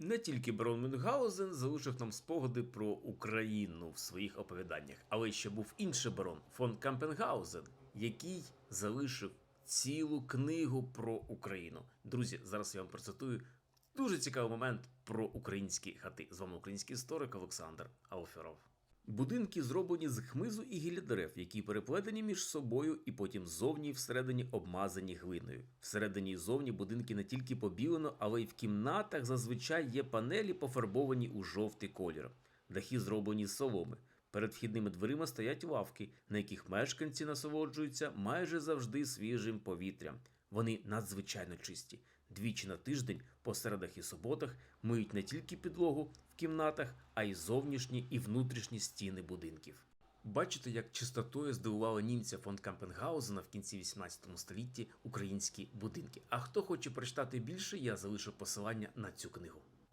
Не тільки барон Мюнгаузен залишив нам спогади про Україну в своїх оповіданнях, але ще був інший барон фон Кампенгаузен, який залишив цілу книгу про Україну. Друзі, зараз я вам процитую дуже цікавий момент про українські хати. З вами український історик Олександр Алферов. Будинки зроблені з хмизу і гілля дерев, які переплетені між собою і потім ззовні і всередині обмазані глиною. Всередині і зовні будинки не тільки побілено, але й в кімнатах зазвичай є панелі, пофарбовані у жовтий колір. Дахи зроблені з соломи. Перед вхідними дверима стоять лавки, на яких мешканці насолоджуються майже завжди свіжим повітрям. Вони надзвичайно чисті. Двічі на тиждень, по середах і суботах, миють не тільки підлогу в кімнатах, а й зовнішні і внутрішні стіни будинків. Бачите, як чистотою здивували німця фон Кампенгаузена в кінці 18 столітті українські будинки. А хто хоче прочитати більше, я залишу посилання на цю книгу.